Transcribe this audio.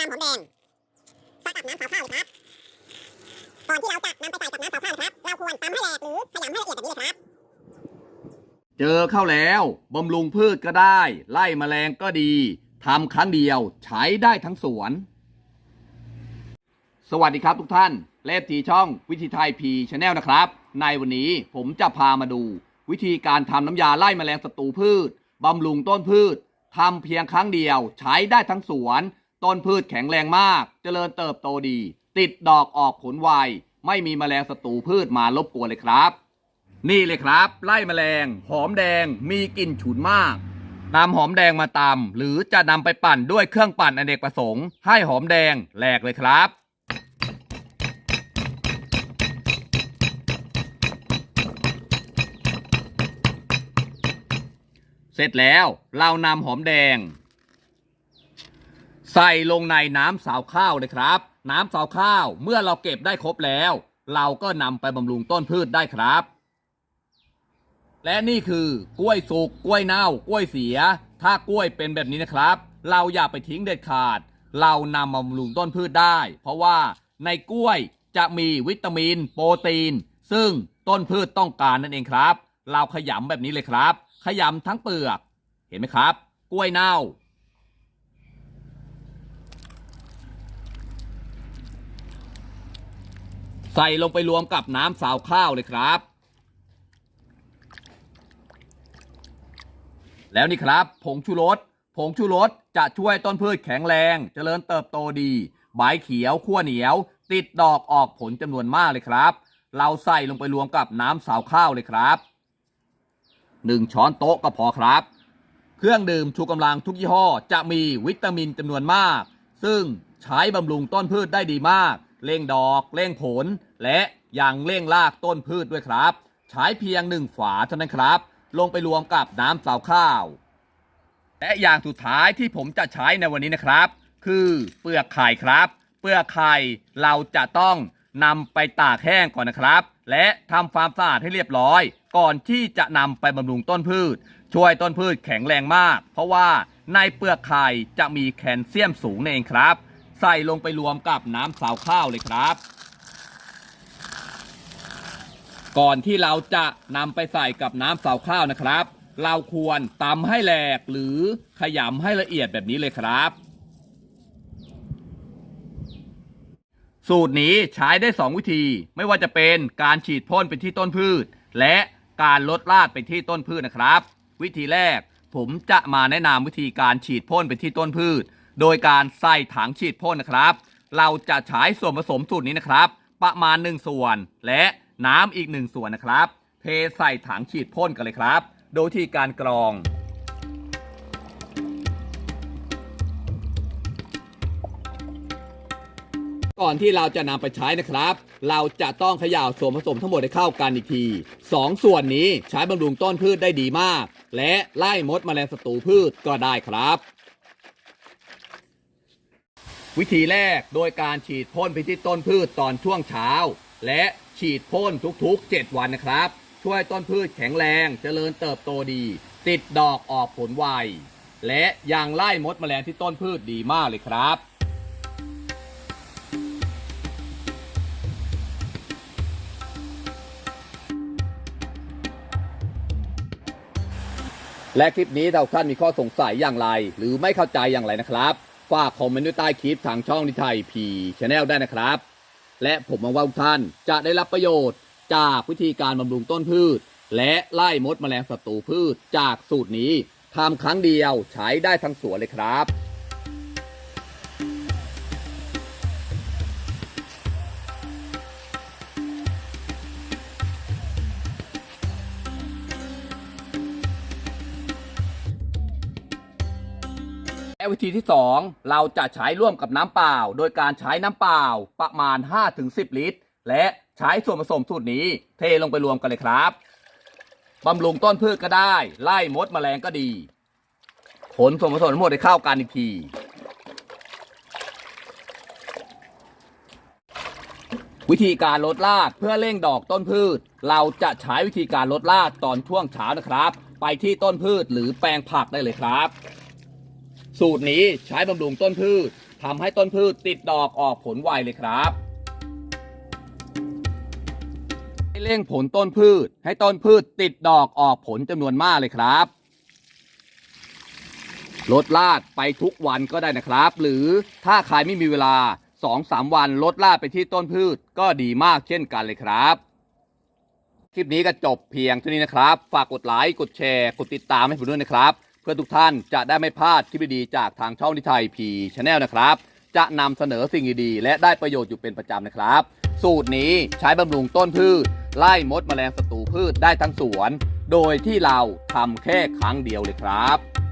นำหอมแดงใส่กับน้ำสาข้าวเลยครับ ก่อนที่เราจะนำไปใส่กับน้ำสาข้าวครับ เราควรตำให้แหลกหรือขยำให้ละเอียดแบบนี้เลยครับ เจอเข้าแล้วบำรุงพืชก็ได้ ไล่แมลงก็ดีทำครั้งเดียวใช้ได้ทั้งสวน สวัสดีครับทุกท่านเลฟทีช่องวิธีไทยพีชาแนลนะครับ ในวันนี้ผมจะพามาดู วิธีการทำน้ำยาไล่แมลงศัตรูพืชบำรุงต้นพืชทำเพียงครั้งเดียวใช้ได้ทั้งสวน ต้นพืชแข็งแรงมาก เจริญเติบโตดี ติดดอกออกผลไว ไม่มีแมลงศัตรูพืชมารบกวนเลยครับ นี่เลยครับ ไล่แมลง หอมแดง มีกลิ่นฉุนมากนำหอมแดงมาตำหรือจะนำไปปั่นด้วยเครื่องปั่นอเนกประสงค์ ให้หอมแดงแหลกเลยครับเสร็จแล้วเรานำหอมแดง ใส่ลงในน้ำสาวข้าวเลยครับ น้ำสาวข้าวเมื่อเราเก็บได้ครบแล้ว เราก็นำไปบำรุงต้นพืชได้ครับ และนี่คือกล้วยสุกกล้วยเน่ากล้วยเสีย ถ้ากล้วยเป็นแบบนี้นะครับ เราอย่าไปทิ้งเด็ดขาด เรานำบำรุงต้นพืชได้ เพราะว่าในกล้วยจะมีวิตามิน โปรตีน ซึ่งต้นพืชต้องการนั่นเองครับ เราขยำแบบนี้เลยครับ ขยำทั้งเปลือก เห็นไหมครับ กล้วยเน่า ใส่ลงไปรวมกับน้ำสาวข้าวเลยครับ แล้วนี่ครับ ผงชูรสผงชูรสจะช่วยต้นพืชแข็งแรง เจริญเติบโตดี ใบเขียวขั้วเหนียว ติดดอกออกผลจำนวนมากเลยครับ เราใส่ลงไปรวมกับน้ำสาวข้าวเลยครับหนึ่งช้อนโต๊ะก็พอครับ เครื่องดื่มชูกำลังทุกยี่ห้อ จะมีวิตามินจำนวนมาก ซึ่งใช้บำรุงต้นพืชได้ดีมาก เร่งดอกเร่งผล และยังเร่งรากต้นพืชด้วยครับ ใช้เพียงหนึ่งฝาเท่านั้นครับ ลงไปรวมกับน้ำเสาวข้าว และอย่างสุดท้ายที่ผมจะใช้ในวันนี้นะครับ คือเปลือกไข่ครับ เปลือกไข่เราจะต้องนำไปตากแห้งก่อนนะครับ และทำความสะอาดให้เรียบร้อย ก่อนที่จะนำไปบำรุงต้นพืช ช่วยต้นพืชแข็งแรงมาก เพราะว่าในเปลือกไข่จะมีแคลเซียมสูงนั่นเองครับ ใส่ลงไปรวมกับน้ำสาวข้าวเลยครับ ก่อนที่เราจะนำไปใส่กับน้ำสาวข้าวนะครับ เราควรตำให้แหลกหรือขยำให้ละเอียดแบบนี้เลยครับ สูตรนี้ใช้ได้ 2 วิธี ไม่ว่าจะเป็นการฉีดพ่นไปที่ต้นพืช และการลดรากไปที่ต้นพืชนะครับ วิธีแรกผมจะมาแนะนำวิธีการฉีดพ่นไปที่ต้นพืช โดยการใส่ถังฉีดพ่นนะครับ เราจะใช้ส่วนผสมสูตรนี้นะครับ ประมาณ 1 ส่วน และน้ำอีก 1 ส่วนนะครับ เทใส่ถังฉีดพ่นกันเลยครับ โดยที่การกรองก่อนที่เราจะนำไปใช้นะครับ เราจะต้องเขย่าส่วนผสมทั้งหมดให้เข้ากันอีกทีสองส่วนนี้ใช้บำรุงต้นพืชได้ดีมาก และไล่มดแมลงศัตรูพืชก็ได้ครับ วิธีแรกโดยการฉีดพ่นไปที่ต้นพืชตอนช่วงเช้า และฉีดพ่นทุกๆ 7 วันนะครับ ช่วยต้นพืชแข็งแรงเจริญเติบโตดี ติดดอกออกผลไวและยังไล่มดแมลงที่ต้นพืชดีมากเลยครับและคลิปนี้ถ้าท่านมีข้อสงสัยอย่างไร หรือไม่เข้าใจอย่างไรนะครับ ฝากคอมเมนต์ด้วยใต้คลิปทางช่องนิไทยพีชแนลได้นะครับ และผมหวังว่าทุกท่านจะได้รับประโยชน์จากวิธีการบำรุงต้นพืช และไล่มดแมลงศัตรูพืชจากสูตรนี้ทำครั้งเดียวใช้ได้ทั้งสวนเลยครับ และวิธีที่ 2 เราจะใช้ร่วมกับน้ำเปล่า โดยการใช้น้ำเปล่าประมาณ 5-10 ลิตร และใช้ส่วนผสมสูตรนี้ เทลงไปรวมกันเลยครับบำรุงต้นพืชก็ได้ ไล่มดแมลงก็ดี ผลส่วนผสมทั้งหมดให้เข้ากันอีกทีวิธีการลดรากเพื่อเร่งดอกต้นพืช เราจะใช้วิธีการลดรากตอนช่วงเช้านะครับ ไปที่ต้นพืชหรือแปลงผักได้เลยครับ สูตรนี้ใช้บำรุงต้นพืชทำให้ต้นพืชติดดอกออกผลไวเลยครับให้เร่งผลต้นพืช ให้ต้นพืชติดดอกออกผลจำนวนมากเลยครับลดลาดไปทุกวันก็ได้นะครับ หรือถ้าใครไม่มีเวลา 2-3 วันลดลาดไปที่ต้นพืชก็ดีมากเช่นกันเลยครับ คลิปนี้ก็จบเพียงเท่านี้นะครับ ฝากกดไลค์กดแชร์ กดติดตามให้ผมด้วยนะครับ พื่อทุกท่านจะได้ไม่พลาดคลิปดีๆจากทางช่องนิทัยพีชาแนลนะครับ จะนำเสนอสิ่งดีๆและได้ประโยชน์อยู่เป็นประจำนะครับ สูตรนี้ใช้บำรุงต้นพืช ไล่มดแมลงศัตรูพืชได้ทั้งสวน โดยที่เราทำแค่ครั้งเดียวเลยครับ